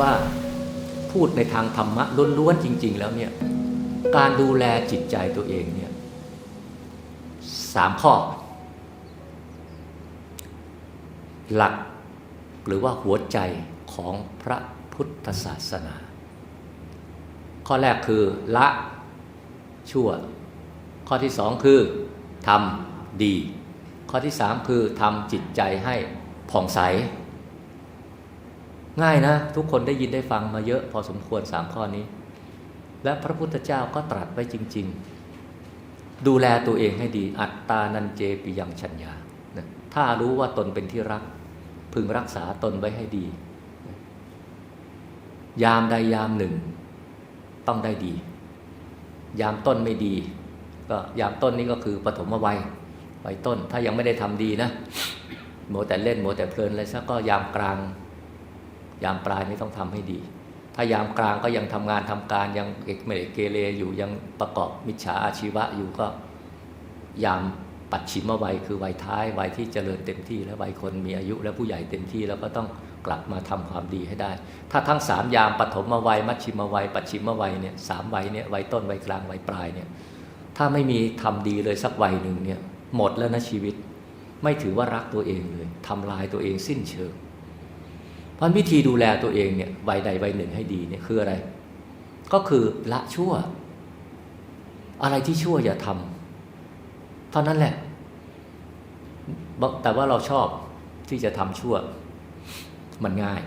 ว่าพูดในทางธรรมะล้วนๆจริง ๆ แล้วเนี่ยการดูแลจิตใจตัวเองเนี่ยสามข้อ หลักหรือว่าหัวใจของพระพุทธศาสนา ข้อแรกคือละชั่ว ข้อที่สองคือทำดี ข้อที่สามคือทำจิตใจให้ผ่องใส ง่ายนะ ทุกคนได้ยินได้ฟังมาเยอะพอสมควรสามข้อนี้ และพระพุทธเจ้าก็ตรัสไว้จริง ๆ ดูแลตัวเองให้ดี อัตตานันเจปิยังชัญญาถ้ารู้ว่าตนเป็นที่รัก พึงรักษาตนไว้ให้ดี ยามใดยามหนึ่ง ต้องได้ดี ยามต้นไม่ดี ก็ยามต้นนี้ก็คือปฐมวัยวัยต้นถ้ายังไม่ได้ทำดีนะโมวแต่เล่นโมวแต่เพลินอะไรซะก็ยามกลาง ยามปลายนี่ต้องทำให้ดี ถ้ายามกลางก็ยังทำงานทำการยังเอกไม่ได้เกเรอยู่ยังประกอบมิจฉาอาชีวะอยู่ก็ยามปัดฉิมวัยคือวัยท้ายวัยที่เจริญเต็มที่และวัยคนมีอายุและผู้ใหญ่เต็มที่แล้วก็ต้องกลับมาทำความดีให้ได้ ถ้าทั้งสามยามปฐมวัยมัชชิมวัย ปัจฉิมวัยเนี่ยสามวัยเนี่ยวัยต้นวัยกลางวัยปลายเนี่ยถ้าไม่มีทำดีเลยสักวัยหนึ่งเนี่ยหมดแล้วนะชีวิต ไม่ถือว่ารักตัวเองเลยทำลายตัวเองสิ้นเชิง เพราะวิธีดูแลตัวเองเนี่ยวัยใดวัยหนึ่งให้ดีเนี่ยคืออะไร ก็คือละชั่ว อะไรที่ชั่วอย่าทำเท่านั้นแหละ แต่ว่าเราชอบที่จะทำชั่ว มันง่าย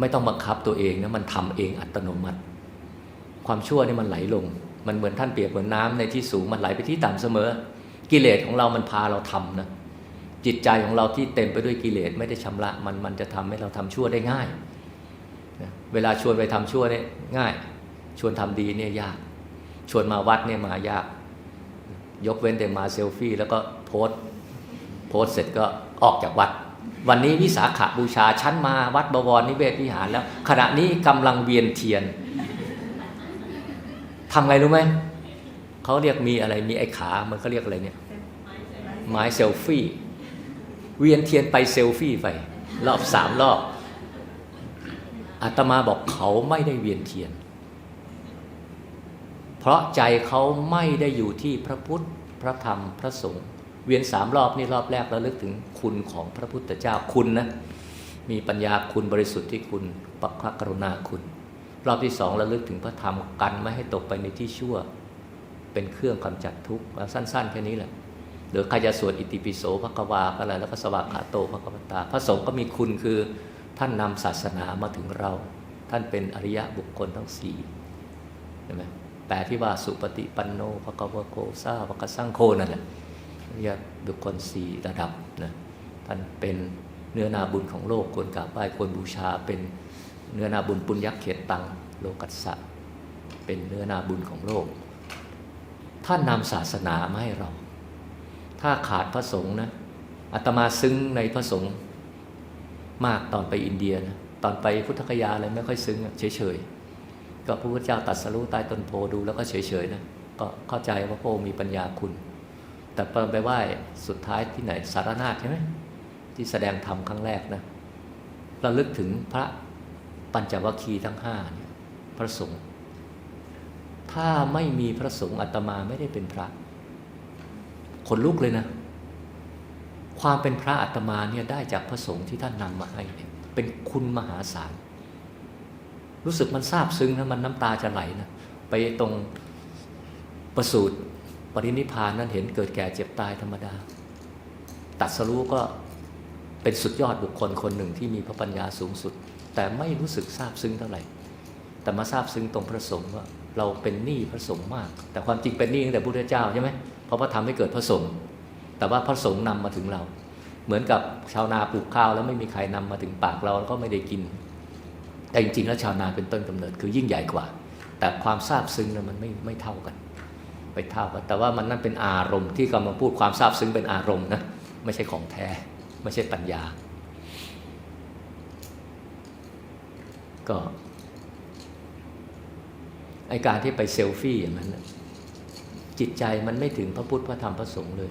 ไม่ต้องบังคับตัวเองนะมันทำเองอัตโนมัติ ความชั่วนี่มันไหลลง มันเหมือนท่านเปรียบเหมือนน้ำในที่สูงมันไหลไปที่ต่ำเสมอ กิเลสของเรามันพาเราทำนะ จิตใจของเราที่เต็มไปด้วยกิเลสไม่ได้ชำระมันมันจะทำให้เราทำชั่วได้ง่ายนะเวลาชวนไปทำชั่วเนี่ยง่าย ชวนทำดีเนี่ยยาก ชวนมาวัดเนี่ยมายาก ยกเว้นแต่มาเซลฟี่ แล้วก็โพสโพสเสร็จก็ออกจากวัด วันนี้วิสาขาบูชาชั้นมาวัดบวรนิเวศวิหารแล้ว ขณะนี้กำลังเวียนเทียนทำไงรู้ไหมเขาเรียกมีอะไรมีไอ้ขา มันเขาเรียกอะไรเนี่ยไม้เซลฟี่ เวียนเทียนไปเซลฟี่ไป รอบสามรอบอาตมาบอกเขาไม่ได้เวียนเทียน เพราะใจเขาไม่ได้อยู่ที่พระพุทธพระธรรมพระสงฆ์เวียนสามรอบนี่รอบแรกระลึกถึงคุณของพระพุทธเจ้าคุณนะมีปัญญาคุณบริสุทธิ์ที่คุณปักกรุณาคุณ รอบที่สองระลึกถึงพระธรรมกันไม่ให้ตกไปในที่ชั่ว เป็นเครื่องกำจัดทุกข์สั้น ๆ แค่นี้แหละ หรือใครจะสวดอิติปิโสพระกวาก็อะไรแล้วก็สวากขาโตพระกวตา พระสงฆ์ก็มีคุณคือท่านนำศาสนามาถึงเรา ท่านเป็นอริยะบุคคลทั้งสี่ใช่ไหมแปลที่ว่าสุปฏิปันโนพระกวโกซาพระกสังโฆนั่นแหละอริยะบุคคลสี่ระดับนะท่านเป็นเนื้อนาบุญของโลกควรกราบไหว้ควรบูชา เป็นเนื้อนาบุญปุญญเขตตังโลกัสสะเป็นเนื้อนาบุญของโลก ท่านนำศาสนามาให้เรา ถ้าขาดพระสงฆ์นะอาตมาซึ้งในพระสงฆ์มากตอนไปอินเดียนะตอนไปพุทธคยาอะไรไม่ค่อยซึ้งเฉยๆก็พระพุทธเจ้าตัดสรู้ใต้ต้นโพดูแล้วก็เฉยๆนะก็เข้าใจว่าพระองค์มีปัญญาคุณ แต่ไปไหว้สุดท้ายที่ไหนสารนาถใช่ไหมที่แสดงธรรมครั้งแรกนะราลึกถึงพระปัญจวัคคีย์ทั้งห้าเนี่ยพระสงฆ์ถ้าไม่มีพระสงฆ์อาตมาไม่ได้เป็นพระ ขนลุกเลยนะ ความเป็นพระอาตมาเนี่ยได้จากพระสงฆ์ที่ท่านนำมาให้เนี่ยเป็นคุณมหาศาล รู้สึกมันซาบซึ้งนะมันน้ำตาจะไหลนะไปตรงประสูตรปรินิพานนั้นเห็นเกิดแก่เจ็บตายธรรมดา ตัดสรู้ก็เป็นสุดยอดบุคคลคนหนึ่งที่มีพระปัญญาสูงสุด แต่ไม่รู้สึกซาบซึ้งเท่าไหร่ แต่มาซาบซึ้งตรงพระสงฆ์ว่าเราเป็นหนี้พระสงฆ์มาก แต่ความจริงเป็นหนี้ตั้งแต่พระพุทธเจ้าใช่ไหม เพราะว่าทำให้เกิดพระสงฆ์แต่ว่าพระสงฆ์นำมาถึงเรา เหมือนกับชาวนาปลูกข้าวแล้วไม่มีใครนำมาถึงปากเราก็ไม่ได้กิน แต่จริง ๆ แล้วชาวนาเป็นต้นกำเนิดคือยิ่งใหญ่กว่า แต่ความซาบซึ้งนั้นมันไม่ไม่เท่ากัน ไปเท่ากัน แต่ว่ามันนั่นเป็นอารมณ์ที่กำลังพูดความซาบซึ้งเป็นอารมณ์นะไม่ใช่ของแท้ไม่ใช่ปัญญา ก็ไอการที่ไปเซลฟี่อย่างนั้น จิตใจมันไม่ถึงพระพุทธพระธรรมพระสงฆ์เลย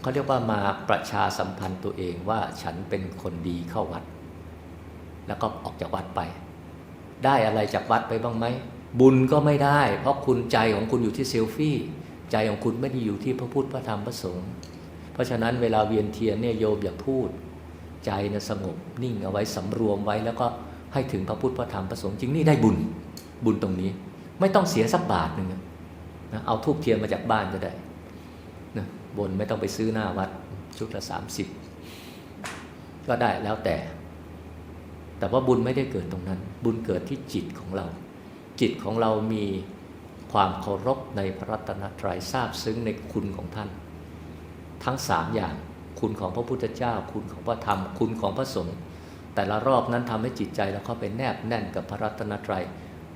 เขาเรียกว่ามาประชาสัมพันธ์ตัวเองว่าฉันเป็นคนดีเข้าวัด แล้วก็ออกจากวัดไป ได้อะไรจากวัดไปบ้างไหมบุญก็ไม่ได้ เพราะคุณใจของคุณอยู่ที่เซลฟี่ใจของคุณไม่ได้อยู่ที่พระพุทธพระธรรมพระสงฆ์เพราะฉะนั้นเวลาเวียนเทียนเนี่ยโยมอย่าพูด ใจนะสงบนิ่งเอาไว้สำรวมไว้แล้วก็ให้ถึงพระพุทธพระธรรมพระสงฆ์จริงนี่ได้บุญบุญตรงนี้ ไม่ต้องเสียสักบาทหนึ่ง นะเอาทูบเทียนมาจากบ้านก็ได้นะบนไม่ต้องไปซื้อหน้าวัดชุดละสามสิบก็ได้แล้วแต่ แต่ว่าบุญไม่ได้เกิดตรงนั้น บุญเกิดที่จิตของเรา จิตของเรามีความเคารพในพระรัตนตรัยทราบซึ้งในคุณของท่าน ทั้งสามอย่างคุณของพระพุทธเจ้า คุณของพระธรรม คุณของพระสงฆ์แต่ละรอบนั้นทำให้จิตใจเราเข้าไปแนบแน่นกับพระรัตนตรัย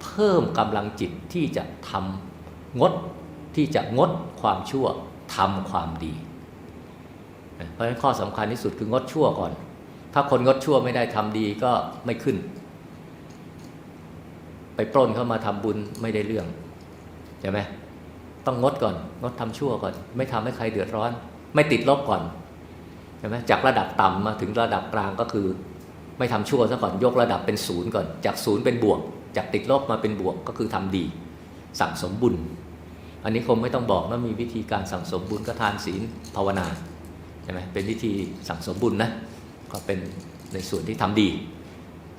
เพิ่มกำลังจิตที่จะทำ งดที่จะงดความชั่วทำความดี เพราะฉะนั้นข้อสำคัญที่สุดคืองดชั่วก่อน ถ้าคนงดชั่วไม่ได้ทำดีก็ไม่ขึ้น ไปปล้นเข้ามาทำบุญไม่ได้เรื่องใช่ไหมต้องงดก่อน งดทำชั่วก่อน ไม่ทำให้ใครเดือดร้อน ไม่ติดลบก่อนใช่ไหมจากระดับต่ำมาถึงระดับกลางก็คือ ไม่ทำชั่วซะก่อนยกระดับเป็นศูนย์ก่อน จากศูนย์เป็นบวก จากติดลบมาเป็นบวกก็คือทำดี สั่งสมบุญ อันนี้คงไม่ต้องบอกนะมีวิธีการสั่งสมบุญก็ทานศีลภาวนาใช่ไหมเป็นวิธีสั่งสมบุญนะก็เป็นในส่วนที่ทำดี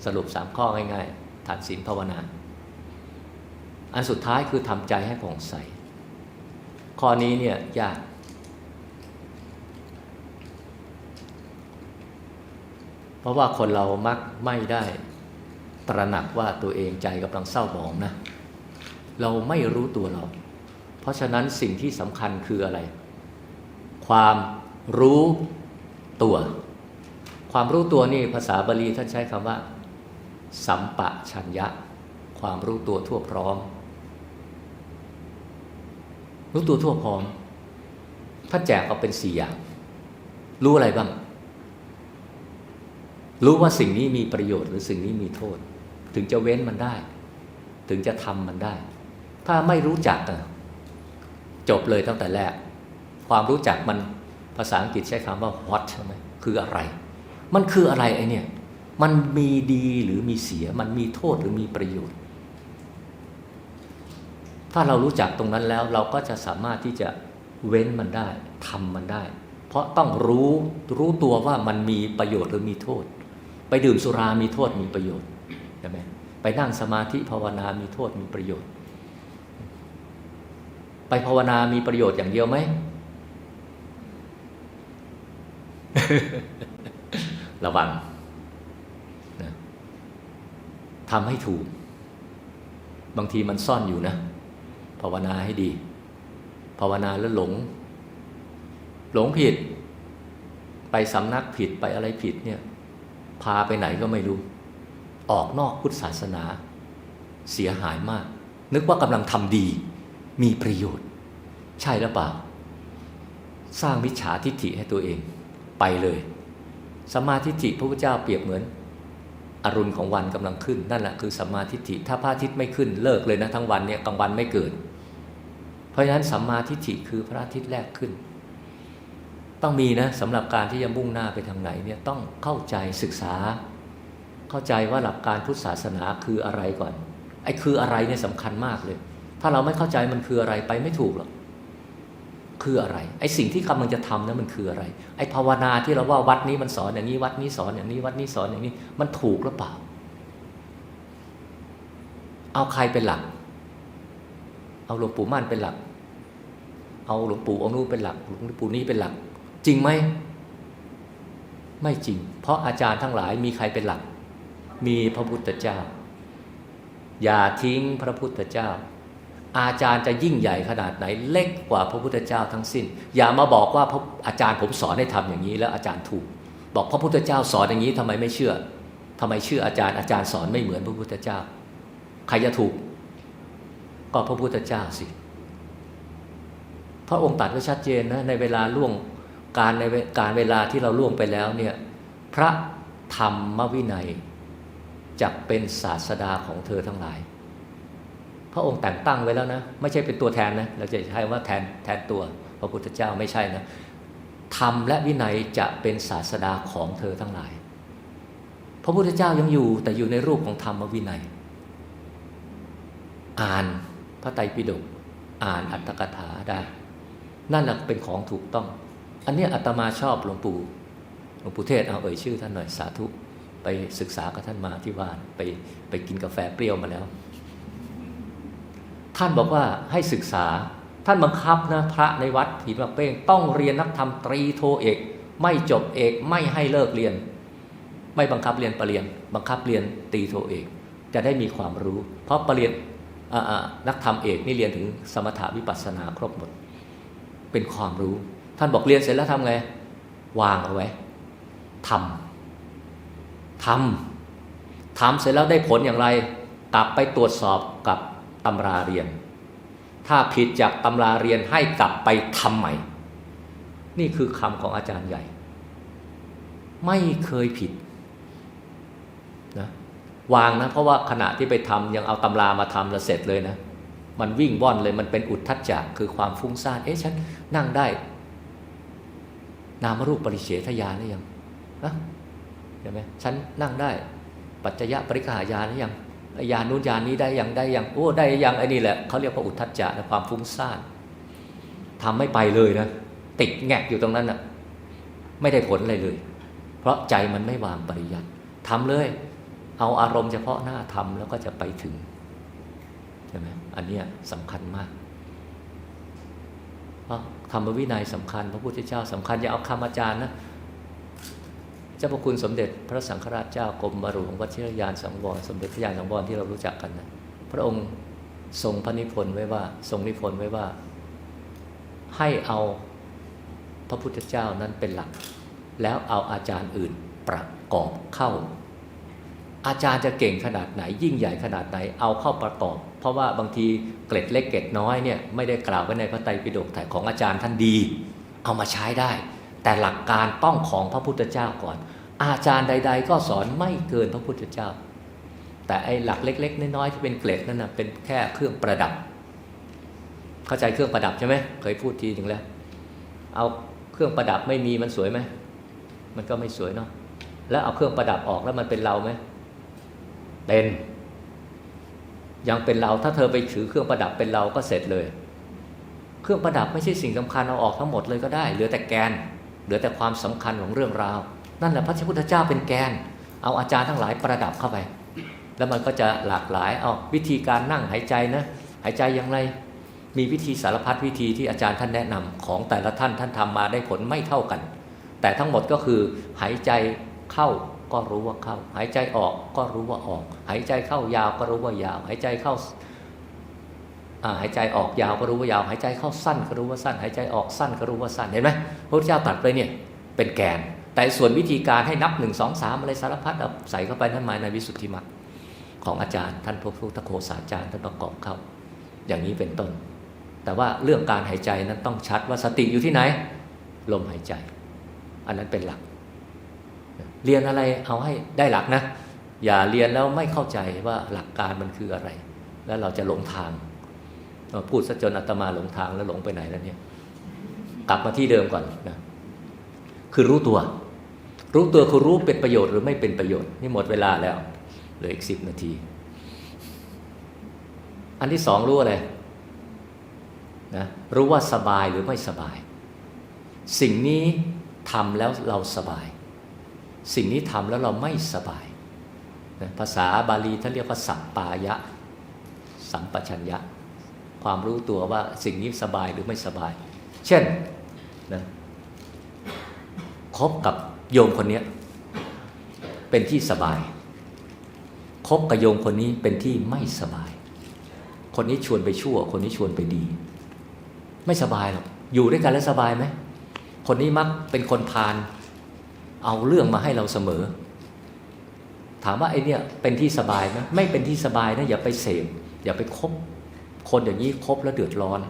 สรุปสามข้อง่ายๆทานศีลภาวนา อันสุดท้ายคือทำใจให้ผ่องใส ข้อนี้เนี่ยยากเพราะว่าคนเรามักไม่ได้ตระหนักว่าตัวเองใจกำลังเศร้าหมองนะ เราไม่รู้ตัวเรา เพราะฉะนั้นสิ่งที่สำคัญคืออะไร ความรู้ตัว ความรู้ตัวนี่ภาษาบาลีท่านใช้คำว่า สัมปะชัญญะ ความรู้ตัวทั่วพร้อม รู้ตัวทั่วพร้อม ถ้าแจกออกเป็นสี่อย่าง รู้อะไรบ้าง รู้ว่าสิ่งนี้มีประโยชน์หรือสิ่งนี้มีโทษ ถึงจะเว้นมันได้ ถึงจะทำมันได้ ถ้าไม่รู้จักจบเลยตั้งแต่แรก ความรู้จักมันภาษาอังกฤษใช้คำว่า what ใช่ไหมคืออะไร มันคืออะไรไอเนี่ย มันมีดีหรือมีเสีย มันมีโทษหรือมีประโยชน์ ถ้าเรารู้จักตรงนั้นแล้วเราก็จะสามารถที่จะเว้นมันได้ทำมันได้ เพราะต้องรู้รู้ตัวว่ามันมีประโยชน์หรือมีโทษ ไปดื่มสุรามีโทษมีประโยชน์ใช่ไหมไปนั่งสมาธิภาวนามีโทษมีประโยชน์ ไปภาวนามีประโยชน์อย่างเดียวไหม ระวังทำให้ถูก บางทีมันซ่อนอยู่นะ ภาวนาให้ดี ภาวนาแล้วหลง หลงผิด ไปสำนักผิดไปอะไรผิดเนี่ย พาไปไหนก็ไม่รู้ ออกนอกพุทธศาสนา เสียหายมาก นึกว่ากำลังทำดี มีประโยชน์ ใช่หรือเปล่า สร้างมิจฉาทิฏฐิให้ตัวเองไปเลยสมมาทิฏฐิพระพุทธเจ้าเปรียบเหมือนอรุณของวันกำลังขึ้น นั่นแหละคือสัมมาทิฏฐิถ้าพระอาทิตย์ไม่ขึ้นเลิกเลยนะทั้งวันเนี่ยกลางวันไม่เกิด เพราะฉะนั้นสัมมาทิฏฐิคือพระอาทิตย์แรกขึ้น ต้องมีนะสำหรับการที่จะมุ่งหน้าไปทางไหนเนี่ยต้องเข้าใจศึกษา เข้าใจว่าหลักการพุทธศาสนาคืออะไรก่อนไอ้คืออะไรเนี่ยสำคัญมากเลย ถ้าเราไม่เข้าใจมันคืออะไรไปไม่ถูกหรอกคืออะไร ไอ้สิ่งที่กำลังจะทำนั้นมันคืออะไร ไอ้ภาวนาที่เราว่าวัดนี้มันสอนอย่างนี้วัดนี้สอนอย่างนี้วัดนี้สอนอย่างนี้ มันถูกหรือเปล่า เอาใครเป็นหลัก เอาหลวงปู่มั่นเป็นหลัก เอาหลวงปู่องค์นู้นเป็นหลักหลวงปู่นี้เป็นหลัก จริงไหมไม่จริง เพราะอาจารย์ทั้งหลายมีใครเป็นหลัก มีพระพุทธเจ้า อย่าทิ้งพระพุทธเจ้า อาจารย์จะยิ่งใหญ่ขนาดไหนเล็กกว่าพระพุทธเจ้าทั้งสิ้น อย่ามาบอกว่าพระอาจารย์ผมสอนให้ทำอย่างนี้แล้วอาจารย์ถูก บอกพระพุทธเจ้าสอนอย่างนี้ทำไมไม่เชื่อทำไมเชื่ออาจารย์อาจารย์สอนไม่เหมือนพระพุทธเจ้า ใครจะถูก ก็พระพุทธเจ้าสิ พระองค์ตรัสไว้ชัดเจนนะในเวลาล่วงการในการเวลาที่เราล่วงไปแล้วเนี่ยพระธรรมวินัยจะเป็นศาสดาของเธอทั้งหลาย พระองค์แต่งตั้งไว้แล้วนะ ไม่ใช่เป็นตัวแทนนะ เราจะใช้ว่าแทนแทนตัวพระพุทธเจ้าไม่ใช่นะธรรมและวินัยจะเป็นศาสดาของเธอทั้งหลาย พระพุทธเจ้ายังอยู่แต่อยู่ในรูปของธรรมวินัย อ่านพระไตรปิฎกอ่านอัตถกถาได้ นั่นแหละเป็นของถูกต้อง อันนี้อาตมาชอบหลวงปู่หลวงปู่เทศเอาเอ่ยชื่อท่านหน่อยสาธุ ไปศึกษากับท่านมาที่บ้านไปไปกินกาแฟเปรี้ยวมาแล้ว ท่านบอกว่าให้ศึกษา ท่านบังคับนะพระในวัดหินมะเป้งต้องเรียนนักธรรมตรีโทเอก ไม่จบเอกไม่ให้เลิกเรียน ไม่บังคับเรียนปรริญญาบังคับเรียนตรีโทเอก จะได้มีความรู้ เพราะปรริญญาอ่าอ่านักธรรมเอกนี่เรียนถึงสมถวิปัสสนาครบหมด เป็นความรู้ ท่านบอกเรียนเสร็จแล้วทำไง วางเอาไว้ทำทำทำเสร็จแล้วได้ผลอย่างไร กลับไปตรวจสอบกับ ตำราเรียน ถ้าผิดจากตำราเรียนให้กลับไปทำใหม่ นี่คือคำของอาจารย์ใหญ่ ไม่เคยผิดนะวางนะ เพราะว่าขณะที่ไปทำยังเอาตำรามาทำแล้วเสร็จเลยนะ มันวิ่งว่อนเลยมันเป็นอุทธัจจะคือความฟุ้งซ่านเอ๊ะฉันนั่งได้ นามรูปปริเฉทญาณหรือยังนะเห็นไหมฉันนั่งได้ ปัจจยะปริกหายานหรือยัง ยานนู้นยานนี้ได้ยังได้ยังโอ้ได้ยังไอ้นี่แหละเขาเรียกว่าอุทธัจจะนะความฟุ้งซ่านทำไม่ไปเลยนะติดแงกอยู่ตรงนั้นนะ่ะไม่ได้ผลอะไรเลย เพราะใจมันไม่วางปริยัติทำเลย เอาอารมณ์เฉพาะหน้าทำแล้วก็จะไปถึงใช่ไหมอันนี้สำคัญมากเพราะธรรมวินัยสำคัญ พระพุทธเจ้าสำคัญอย่าเอาคำอาจารย์นะ จ้าพระคุณสมเด็จพระสังฆราชเจ้ากรมบารุของวัชิรยานสังวรสมเด็จพระยานสังวรที่เรารู้จักกันนะพระองค์ทรงพระนิพนธ์ไว้ว่า ทรงนิพนธ์ไว้ว่า ให้เอาพระพุทธเจ้านั้นเป็นหลัก แล้วเอาอาจารย์อื่นประกอบเข้า อาจารย์จะเก่งขนาดไหน ยิ่งใหญ่ขนาดไหนเอาเข้าประกอบ เพราะว่าบางทีเกร็ดเล็กเกร็ดน้อยเนี่ยไม่ได้กล่าวไว้ในพระไตรปิฎกแต่ของอาจารย์ท่านดี เอามาใช้ได้ แต่หลักการต้องของพระพุทธเจ้าก่อน อาจารย์ใด ๆ ก็สอนไม่เกินพระพุทธเจ้า แต่ไอ้หลักเล็ก ๆ น้อยๆที่เป็นเกร็ดนั่นนะเป็นแค่เครื่องประดับ เข้าใจเครื่องประดับใช่ไหมเคยพูดทีหนึ่งแล้ว เอาเครื่องประดับไม่มีมันสวยไหมมันก็ไม่สวยเนาะแล้วเอาเครื่องประดับออกแล้วมันเป็นเราไหมเป็นยังเป็นเราถ้าเธอไปถือเครื่องประดับเป็นเราก็เสร็จเลย เครื่องประดับไม่ใช่สิ่งสำคัญเอาออกทั้งหมดเลยก็ได้เหลือแต่แกน เหลือแต่ความสำคัญของเรื่องราว นั่นแหละพระพุทธเจ้าเป็นแกน เอาอาจารย์ทั้งหลายประดับเข้าไป แล้วมันก็จะหลากหลายเอาวิธีการนั่งหายใจนะ หายใจอย่างไร มีวิธีสารพัดวิธีที่อาจารย์ท่านแนะนำของแต่ละท่านท่านทำมาได้ผลไม่เท่ากัน แต่ทั้งหมดก็คือหายใจเข้าก็รู้ว่าเข้า หายใจออกก็รู้ว่าออก หายใจเข้ายาวก็รู้ว่ายาว หายใจเข้า หายใจออกยาวก็รู้ว่ายาว หายใจเข้าสั้นก็รู้ว่าสั้น หายใจออกสั้นก็รู้ว่าสั้นเห็นไหมพระพุทธเจ้าตรัสไปเนี่ยเป็นแกน แต่ส่วนวิธีการให้นับหนึ่งสองสามอะไรสารพัดใส่เข้าไปนั่นหมายในวิสุทธิมรรคของอาจารย์ ท่านพระพุทธโฆษาจารย์ท่านประกอบเข้า อย่างนี้เป็นต้น แต่ว่าเรื่องการหายใจนั้นต้องชัดว่าสติอยู่ที่ไหน ลมหายใจ อันนั้นเป็นหลัก เรียนอะไรเอาให้ได้หลักนะ อย่าเรียนแล้วไม่เข้าใจว่าหลักการมันคืออะไร แล้วเราจะหลงทาง พูดซะจนอาตมาหลงทางแล้วหลงไปไหนแล้วเนี่ย กลับมาที่เดิมก่อนนะคือรู้ตัว รู้ตัวคือรู้เป็นประโยชน์หรือไม่เป็นประโยชน์นี่หมดเวลาแล้วเหลืออีกสิบนาที อันที่สองรู้อะไรนะรู้ว่าสบายหรือไม่สบาย สิ่งนี้ทำแล้วเราสบาย สิ่งนี้ทำแล้วเราไม่สบายนะภาษาบาลีท่านเรียกว่าสัปปายะ สัมปชัญญะ ความรู้ตัวว่าสิ่งนี้สบายหรือไม่สบาย เช่นนะคบกับโยมคนนี้เป็นที่สบาย คบกับโยมคนนี้เป็นที่ไม่สบาย คนนี้ชวนไปชั่ว คนนี้ชวนไปดี ไม่สบายหรอกอยู่ด้วยกันแล้วสบายไหมคนนี้มักเป็นคนพาลเอาเรื่องมาให้เราเสมอ ถามว่าไอเนี่ยเป็นที่สบายไหมไม่เป็นที่สบายนะอย่าไปเสพอย่าไปคบ คนอย่างนี้คบแล้วเดือดร้อน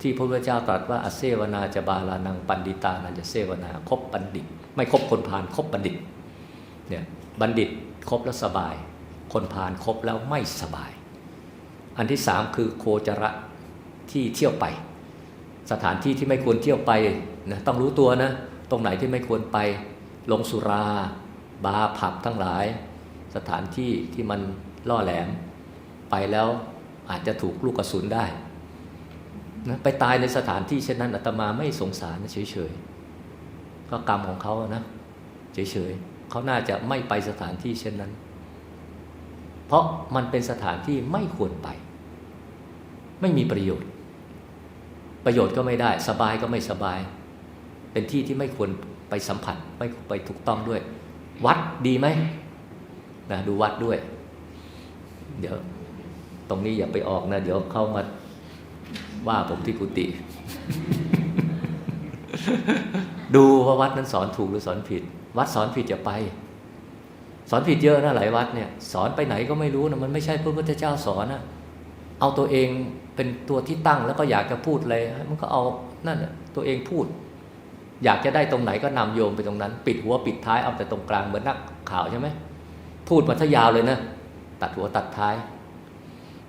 ที่พระพุทธเจ้าตรัสว่าอเซวนาจะบาลานังปันดิตานันจะเซวนาคบบัณฑิต ไม่คบคนพาลคบบัณฑิตเนี่ยบัณฑิตคบแล้วสบาย คนพาลคบแล้วไม่สบาย อันที่สามคือโคจระที่เที่ยวไป สถานที่ที่ไม่ควรเที่ยวไปนะต้องรู้ตัวนะ ตรงไหนที่ไม่ควรไป ลงสุรา บาร์ผับทั้งหลาย สถานที่ที่มันล่อแหลม ไปแล้ว อาจจะถูกลูกกระสุนได้นะไปตายในสถานที่เช่นนั้นอาตมาไม่สงสารนะเฉยๆก็กรรมของเขานะเฉยๆเขาน่าจะไม่ไปสถานที่เช่นนั้น เพราะมันเป็นสถานที่ไม่ควรไป ไม่มีประโยชน์ ประโยชน์ก็ไม่ได้ สบายก็ไม่สบาย เป็นที่ที่ไม่ควรไปสัมผัสไม่ไปถูกต้องด้วย วัดดีไหมนะดูวัดด้วย เดี๋ยว รงนี้อย่าไปออกนะ เดี๋ยวเข้ามาว่าผมที่กุฏิดูว่าวัดนั้นสอนถูกหรือสอนผิด วัดสอนผิดจะไป สอนผิดเยอะนะหลายวัดเนี่ย สอนไปไหนก็ไม่รู้นะมันไม่ใช่พระพุทธเจ้าสอนนะเอาตัวเองเป็นตัวที่ตั้งแล้วก็อยากจะพูดเลยมันก็เอานั่นน่ะตัวเองพูด อยากจะได้ตรงไหนก็นำโยมไปตรงนั้น ปิดหัวปิดท้ายเอาแต่ตรงกลางเหมือนนักข่าวใช่ไหมพูดมาทะยาวเลยนะตัดหัวตัดท้าย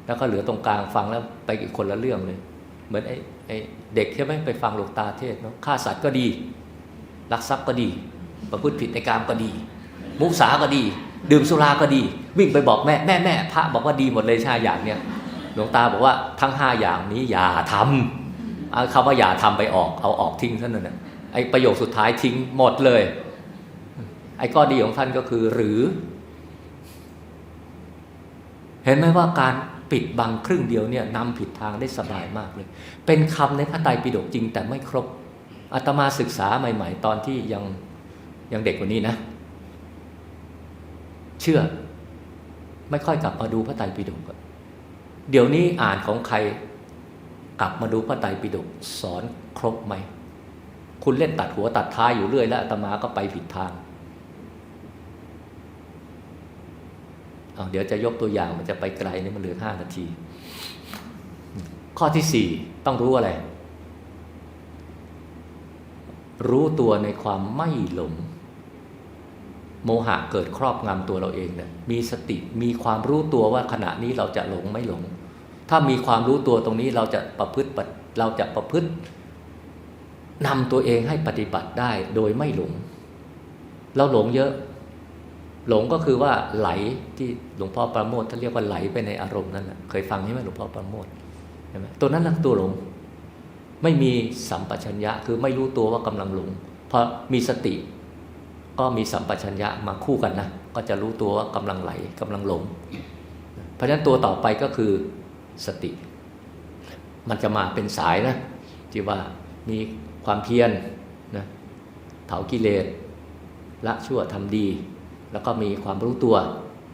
แล้วก็เหลือตรงกลางฟังแล้วไปอีกคนละเรื่องเลย เหมือนไอ้ไอ้เด็กใช่ไหมไปฟังหลวงตาเทศเนาะฆ่าสัตว์ก็ดีลักทรัพย์ก็ดี ประพฤติผิดในกามก็ดี มุสาก็ดี ดื่มสุราก็ดี วิ่งไปบอกแม่แม่แม่พระบอกว่าดีหมดเลยชาอย่างเนี้ยหลวงตาบอกว่าทั้งห้าอย่างนี้อย่าทำเอาคำว่าอย่าทำไปออกเอาออกทิ้งเท่านั้นนะไอ้ประโยคสุดท้ายทิ้งหมดเลย ไอ้ข้อดีของท่านก็คือหรือ เห็นไหมว่าการ ปิดบังครึ่งเดียวเนี่ยนำผิดทางได้สบายมากเลย เป็นคำในพระไตรปิฎกจริงแต่ไม่ครบอาตมาศึกษาใหม่ ๆ ตอนที่ยังยังเด็กกว่านี้นะ เชื่อ ไม่ค่อยกลับมาดูพระไตรปิฎกเดี๋ยวนี้อ่านของใครกลับมาดูพระไตรปิฎกสอนครบไหม คุณเล่นตัดหัวตัดท้ายอยู่เรื่อย แล้วอาตมาก็ไปผิดทาง เอาเดี๋ยวจะยกตัวอย่างมันจะไปไกลนี่มันเหลือห้านาที ข้อที่สี่ต้องรู้อะไร รู้ตัวในความไม่หลง โมหะเกิดครอบงำตัวเราเองเนี่ยมีสติมีความรู้ตัวว่าขณะนี้เราจะหลงไม่หลง ถ้ามีความรู้ตัวตรงนี้เราจะประพฤติเราจะประพฤตินำตัวเองให้ปฏิบัติได้โดยไม่หลง เราหลงเยอะ หลงก็คือว่าไหลที่หลวงพ่อประโมทท่านเรียกว่าไหลไปในอารมณ์นั่นแหละเคยฟังใช่ไหมหลวงพ่อประโมทใช่ไหมตัวนั้นแหละตัวหลง ไม่มีสัมปชัญญะคือไม่รู้ตัวว่ากำลังหลงพอมีสติ ก็มีสัมปชัญญะมาคู่กันนะก็จะรู้ตัวว่ากำลังไหลกำลังหลง เพราะฉะนั้นตัวต่อไปก็คือสติ มันจะมาเป็นสายนะที่ว่ามีความเพียรนะเผากิเลสละชั่วทำดี แล้วก็มีความรู้ตัว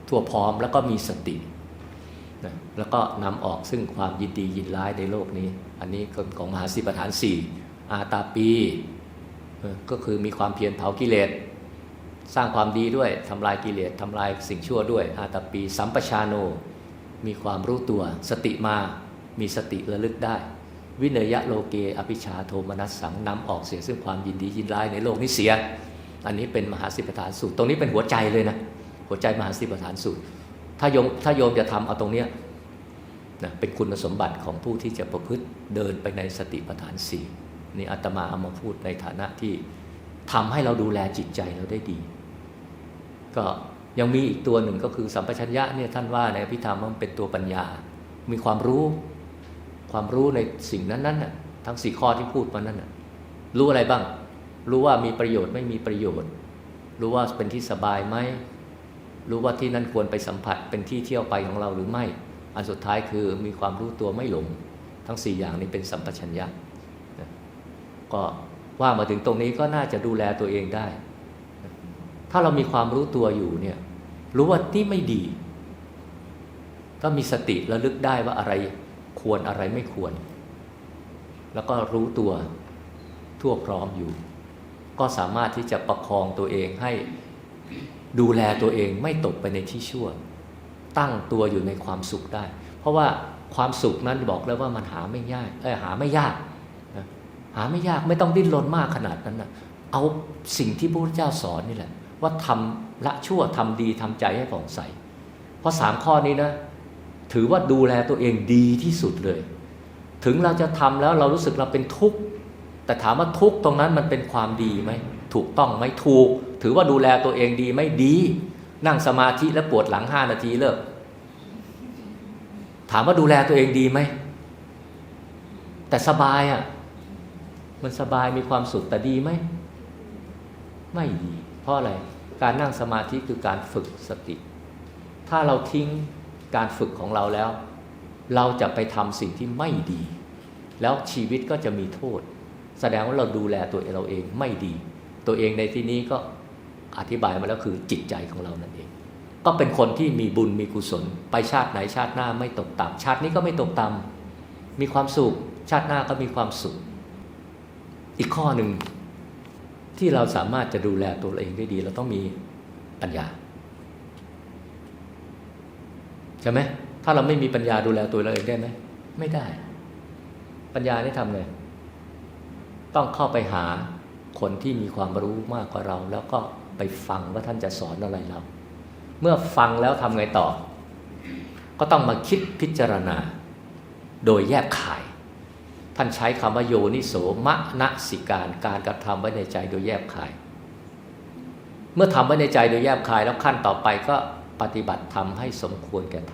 ทั่วพร้อม แล้วก็มีสตินะแล้วก็นำออกซึ่งความยินดียินร้ายในโลกนี้ อันนี้ของมหาสิประฐานสี่อาตาปีก็คือมีความเพียรเผากิเลสสร้างความดีด้วยทำลายกิเลสทำลายสิ่งชั่วด้วย อาตาปีสัมปชาโน มีความรู้ตัว สติมามีสติระลึกได้ วิเนยะโลเกอภิชาโทมนัสสังนำออกเสียซึ่งความยินดียินร้ายในโลกนี้เสีย อันนี้เป็นมหาสิปฐานสูตร ตรงนี้เป็นหัวใจเลยนะ หัวใจมหาสิปฐานสูตร ถ้าโยมถ้าโยมจะทำเอาตรงเนี้ยนะเป็นคุณสมบัติของผู้ที่จะประพฤติเดินไปในสติปัฏฐานสี่นี่อาตมาเอามาพูดในฐานะที่ทำให้เราดูแลจิตใจเราได้ดี ก็ยังมีอีกตัวหนึ่งก็คือสัมปชัญญะเนี่ยท่านว่าในอภิธรรมว่ามันเป็นตัวปัญญา มีความรู้ ความรู้ในสิ่งนั้นๆน่ะทั้งสี่ข้อที่พูดมานั้นน่ะรู้อะไรบ้าง รู้ว่ามีประโยชน์ไม่มีประโยชน์ รู้ว่าเป็นที่สบายไหมรู้ว่าที่นั่นควรไปสัมผัสเป็นที่เที่ยวไปของเราหรือไม่ อันสุดท้ายคือมีความรู้ตัวไม่หลง ทั้งสี่อย่างนี้เป็นสัมปชัญญะนะก็ว่ามาถึงตรงนี้ก็น่าจะดูแลตัวเองได้ ถ้าเรามีความรู้ตัวอยู่เนี่ย รู้ว่าที่ไม่ดี ก็มีสติระลึกได้ว่าอะไรควรอะไรไม่ควร แล้วก็รู้ตัวทั่วพร้อมอยู่ ก็สามารถที่จะประคองตัวเองให้ดูแลตัวเองไม่ตกไปในที่ชั่ว ตั้งตัวอยู่ในความสุขได้ เพราะว่าความสุขนั้นบอกแล้วว่ามันหาไม่ยากเออหาไม่ยากนะหาไม่ยากไม่ต้องดิ้นรนมากขนาดนั้นนะเอาสิ่งที่พระพุทธเจ้าสอนนี่แหละ ว่าทำละชั่วทำดีทำใจให้ผ่องใส เพราะสามข้อนี้นะถือว่าดูแลตัวเองดีที่สุดเลย ถึงเราจะทำแล้วเรารู้สึกเราเป็นทุกข์ แต่ถามว่าทุกตรงนั้นมันเป็นความดีไหมถูกต้องไหมถูก ถือว่าดูแลตัวเองดีไม่ดี นั่งสมาธิแล้วปวดหลังห้านาทีเลิก ถามว่าดูแลตัวเองดีไหมแต่สบายอะ่ะมันสบายมีความสุขแต่ดีไหมไม่ดี เพราะอะไรการนั่งสมาธิคือการฝึกสติ ถ้าเราทิ้งการฝึกของเราแล้ว เราจะไปทำสิ่งที่ไม่ดี แล้วชีวิตก็จะมีโทษ แสดงว่าเราดูแลตัวเราเองไม่ดี ตัวเองในที่นี้ก็อธิบายมาแล้วคือจิตใจของเรานั่นเอง ก็เป็นคนที่มีบุญมีกุศล ไปชาติไหนชาติหน้าไม่ตกต่ำชาตินี้ก็ไม่ตกต่ำมีความสุขชาติหน้าก็มีความสุข อีกข้อหนึ่งที่เราสามารถจะดูแลตัวเราเองได้ดี เราต้องมีปัญญาใช่ไหมถ้าเราไม่มีปัญญาดูแลตัวเราเองได้ไหมไม่ได้ ปัญญาได้ทำไง ต้องเข้าไปหาคนที่มีความรู้มากกว่าเรา แล้วก็ไปฟังว่าท่านจะสอนอะไรเรา เมื่อฟังแล้วทำไงต่อ ก็ต้องมาคิดพิจารณา โดยแยกขาย ท่านใช้คำว่าโยนิโสมะนสิการการกระทำไว้ในใจโดยแยกขาย เมื่อทำไว้ในใจโดยแยบคายแล้วขั้นต่อไปก็ปฏิบัติทำให้สมควรแก่ท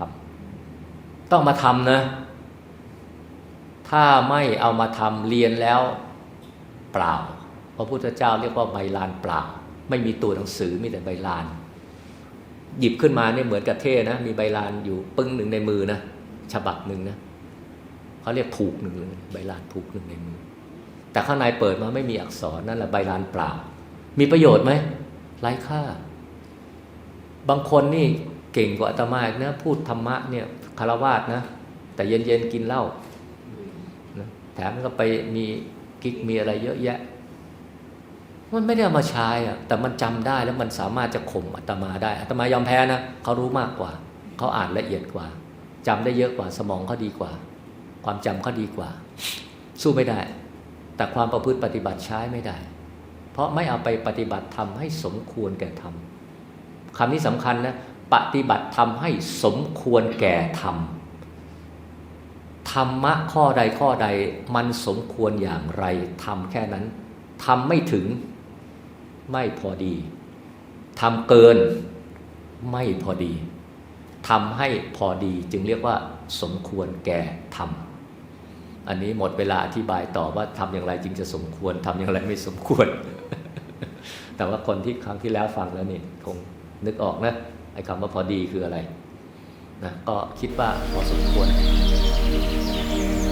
ำต้องมาทำนะ ถ้าไม่เอามาทำเรียนแล้ว เปล่า พระพุทธเจ้าเรียกว่าใบลานเปล่า ไม่มีตัวหนังสือมีแต่ใบลาน หยิบขึ้นมาเนี่ยเหมือนกับเท่นะ มีใบลานอยู่ปึ้งหนึ่งในมือนะฉบับหนึ่งนะเขาเรียกผูกหนึ่งเลยใบลานผูกหนึ่งในมือ แต่ข้างในเปิดมาไม่มีอักษรนั่นแหละใบลานเปล่า มีประโยชน์ไหมไร้ค่า บางคนนี่เก่งกว่าอาตมาอีกนะพูดธรรมะเนี่ยคารวาสนะ แต่เย็นๆกินเหล้านะแถมก็ไปมี กิ๊กมีอะไรเยอะแยะ มันไม่ได้เอามาใช้อะแต่มันจำได้แล้วมันสามารถจะข่มอาตมาได้อาตมายอมแพ้นะเขารู้มากกว่า เขาอ่านละเอียดกว่าจำได้เยอะกว่าสมองเขาดีกว่า ความจำเขาดีกว่า สู้ไม่ได้ แต่ความประพฤติปฏิบัติใช้ไม่ได้ เพราะไม่เอาไปปฏิบัติทำให้สมควรแก่ธรรมคำนี้สำคัญนะปฏิบัติทำให้สมควรแก่ธรรม ธรรมะข้อใดข้อใดมันสมควรอย่างไรทำแค่นั้นทำไม่ถึงไม่พอดีทำเกินไม่พอดีทำให้พอดีจึงเรียกว่า สมควรแก่ธรรมอันนี้หมดเวลาอธิบายต่อว่าทำอย่างไรจึงจะสมควรทำอย่างไรไม่สมควร แต่ว่าคนที่ครั้งที่แล้วฟังแล้วนี่คงนึกออกนะไอ้คำว่าพอดีคืออะไรนะก็คิดว่าพอสมควร you.